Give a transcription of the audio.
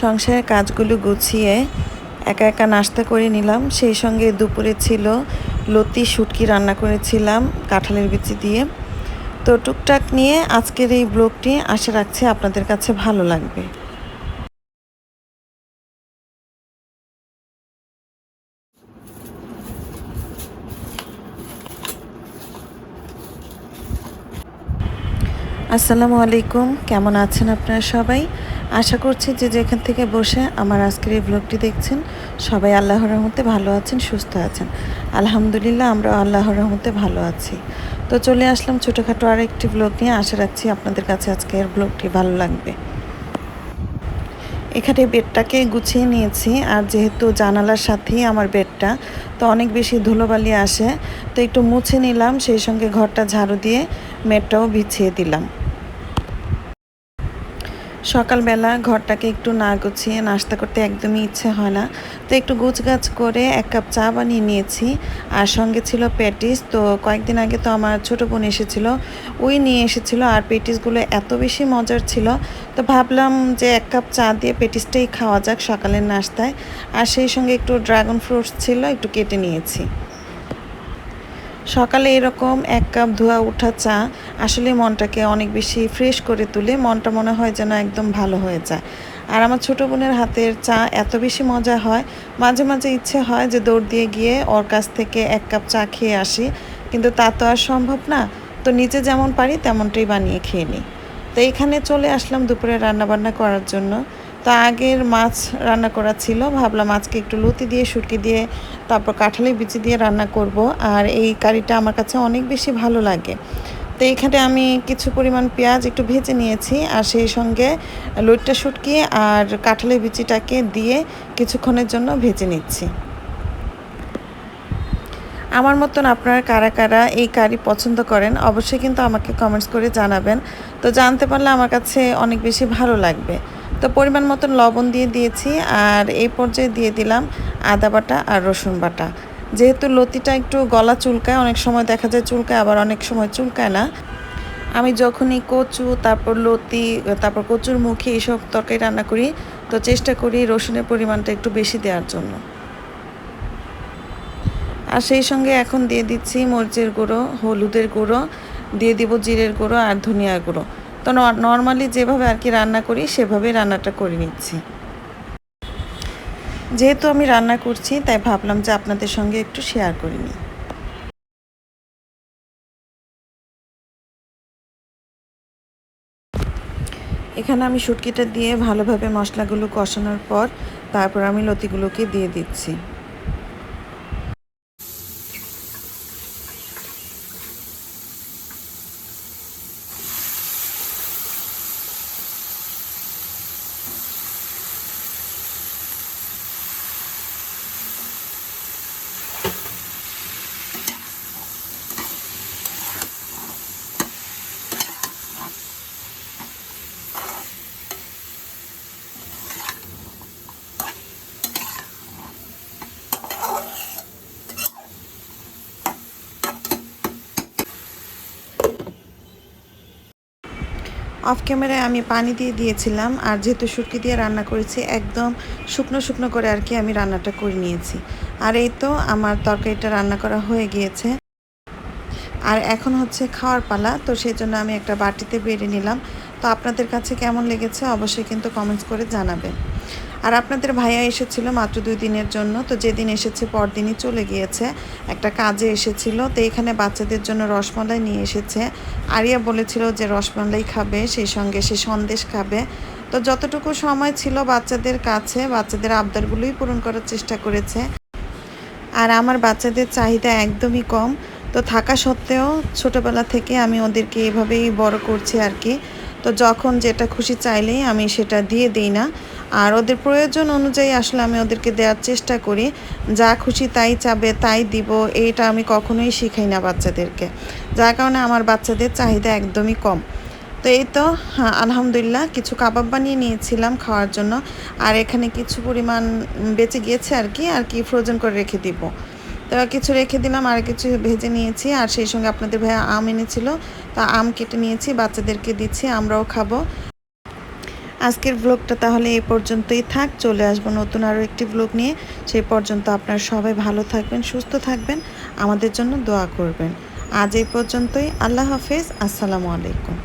সংসারের কাজগুলো গুছিয়ে একা একা নাস্তা করে নিলাম। সেই সঙ্গে দুপুরে ছিল লতি, শুটকি রান্না করেছিলাম কাঁঠালের বিচি দিয়ে। তো টুকটাক নিয়ে আজকের এই ব্লগটি আশা রাখছি আপনাদের কাছে ভালো লাগবে। আসসালামু আলাইকুম। কেমন আছেন আপনারা সবাই? আশা করছি যে যেখান থেকে বসে আমার আজকের এই ব্লগটি দেখছেন, সবাই আল্লাহর রহমতে ভালো আছেন, সুস্থ আছেন। আলহামদুলিল্লাহ আমরা আল্লাহর রহমতে ভালো আছি। তো চলে আসলাম ছোটোখাটো আর একটি ব্লগ নিয়ে। আশা রাখছি আপনাদের কাছে আজকের ব্লগটি ভালো লাগবে। এখানে বেডটাকে গুছিয়ে নিয়েছি, আর যেহেতু জানালার সাথেই আমার বেডটা, তো অনেক বেশি ধুলোবালি আসে। তো একটু মুছে নিলাম, সেই সঙ্গে ঘরটা ঝাড়ু দিয়ে, মেটটাও বিছিয়ে দিলাম। সকালবেলা ঘরটাকে একটু না গুছিয়ে নাস্তা করতে একদমই ইচ্ছে হয় না। তো একটু গুছগাছ করে এক কাপ চা বানিয়ে নিয়েছি। আর সঙ্গে ছিল প্যাটিস। তো কয়েকদিন আগে তো আমার ছোটো বোন এসেছিল। ওই নিয়ে এসেছিল। আর পেটিসগুলো এত বেশি মজার ছিল। তো ভাবলাম যে এক কাপ চা দিয়ে পেটিসটাই খাওয়া যাক সকালের নাস্তায়। আর সেই সঙ্গে একটু ড্রাগন ফ্রুটস ছিল, একটু কেটে নিয়েছি। সকালে এরকম এক কাপ ধোয়া ওঠা চা আসলে মনটাকে অনেক বেশি ফ্রেশ করে তুলে, মনটা মনে হয় যেন একদম ভালো হয়ে যায়। আর আমার ছোটো বোনের হাতের চা এত বেশি মজা হয়, মাঝে মাঝে ইচ্ছে হয় যে দৌড় দিয়ে গিয়ে ওর কাছ থেকে এক কাপ চা খেয়ে আসি, কিন্তু তা তো আর সম্ভব না। তো নিজে যেমন পারি তেমনটাই বানিয়ে খেয়ে নিই। তো এখানে চলে আসলাম দুপুরে রান্নাবান্না করার জন্য। তো আগের মাছ রান্না করা ছিল। ভাবলাম আজকে একটু লতি দিয়ে, শুটকি দিয়ে, তারপর কাঁঠালি বিচি দিয়ে রান্না করব। আর এই কারিটা আমার কাছে অনেক বেশি ভালো লাগে। তো এখানে আমি কিছু পরিমাণ পেঁয়াজ একটু ভেজে নিয়েছি আর সেই সঙ্গে লইট্টা শুটকি আর কাঁঠালের বিচিটাকে দিয়ে কিছুক্ষণের জন্য ভেজে নিচ্ছি। আমার মতন আপনারা কারা কারা এই কারি পছন্দ করেন, অবশ্যই কিন্তু আমাকে কমেন্টস করে জানাবেন। তো জানতে পারলে আমার কাছে অনেক বেশি ভালো লাগবে। তো পরিমাণ মতন লবণ দিয়ে দিয়েছি আর এই পর্যায়ে দিয়ে দিলাম আদা বাটা আর রসুন বাটা। যেহেতু লতিটা একটু গলা চুলকায়, অনেক সময় দেখা যায় চুলকায়, আবার অনেক সময় চুলকায় না। আমি যখনই কচু, তারপর লতি, তারপর কচুর মুখে এইসব তরকারি রান্না করি, তো চেষ্টা করি রসুনের পরিমাণটা একটু বেশি দেওয়ার জন্য। আর সেই সঙ্গে এখন দিয়ে দিচ্ছি মরিচের গুঁড়ো, হলুদের গুঁড়ো, দিয়ে দিব জিরের গুঁড়ো আর ধনিয়ার গুঁড়ো। তো নর্মালি যেভাবে আর কি রান্না করি, সেভাবেই রান্নাটা করে নিচ্ছি। যেহেতু আমি রান্না করছি, তাই ভাবলাম যে আপনাদের সঙ্গে একটু শেয়ার করে নিই। এখানে আমি শুটকিটা দিয়ে ভালোভাবে মশলাগুলো কষানোর পর, তারপর আমি লতিগুলোকে দিয়ে দিচ্ছি। অফ ক্যামেরায় আমি পানি দিয়ে দিয়েছিলাম আর যেহেতু শুটকি দিয়ে রান্না করেছি, একদম শুকনো শুকনো করে আর কি আমি রান্নাটা করে নিয়েছি। আর এই তো আমার তরকারিটা রান্না করা হয়ে গিয়েছে। আর এখন হচ্ছে খাওয়ার পালা, তো সেই জন্য আমি একটা বাটিতে বেড়ে নিলাম। তো আপনাদের কাছে কেমন লেগেছে অবশ্যই কিন্তু কমেন্টস করে জানাবেন। আর আপনাদের ভাইয়া এসেছিল মাত্র দুই দিনের জন্য, তো যেদিন এসেছে পরদিনই চলে গিয়েছে। একটা কাজে এসেছিল, তো এখানে বাচ্চাদের জন্য রসমালাই নিয়ে এসেছে। আরিয়া বলেছিল যে রসমালাই খাবে, সেই সঙ্গে সে সন্দেশ খাবে। তো যতটুকু সময় ছিল বাচ্চাদের কাছে, বাচ্চাদের আবদারগুলোই পূরণ করার চেষ্টা করেছে। আর আমার বাচ্চাদের চাহিদা একদমই কম, তো থাকা সত্ত্বেও ছোটোবেলা থেকে আমি ওদেরকে এভাবেই বড় করছি আর কি। তো যখন যেটা খুশি চাইলেই আমি সেটা দিয়ে দিই না। আর ওদের প্রয়োজন অনুযায়ী আসলে আমি ওদেরকে দেওয়ার চেষ্টা করি। যা খুশি তাই চাবে, তাই দিব, এইটা আমি কখনোই শিখাই না বাচ্চাদেরকে। যার কারণে আমার বাচ্চাদের চাহিদা একদমই কম। তো এই তো হ্যাঁ আলহামদুলিল্লাহ কিছু কাবাব বানিয়ে নিয়েছিলাম খাওয়ার জন্য। আর এখানে কিছু পরিমাণ বেঁচে গিয়েছে আর কি আর কি ফ্রোজেন করে রেখে দিব। তো কিছু রেখে দিলাম, আর কিছু ভেজে নিয়েছি। আর সেই সঙ্গে আপনাদের ভাইয়া আম এনেছিল, তা আম কেটে নিয়েছি, বাচ্চাদেরকে দিচ্ছি, আমরাও খাব। আজকের ব্লগটা তাহলে এই পর্যন্তই থাক, চলে আসব নতুন আরও একটি ব্লগ নিয়ে। সেই পর্যন্ত আপনারা সবাই ভালো থাকবেন, সুস্থ থাকবেন, আমাদের জন্য দোয়া করবেন। আজ এই পর্যন্তই, আল্লাহ হাফেজ, আসসালামু আলাইকুম।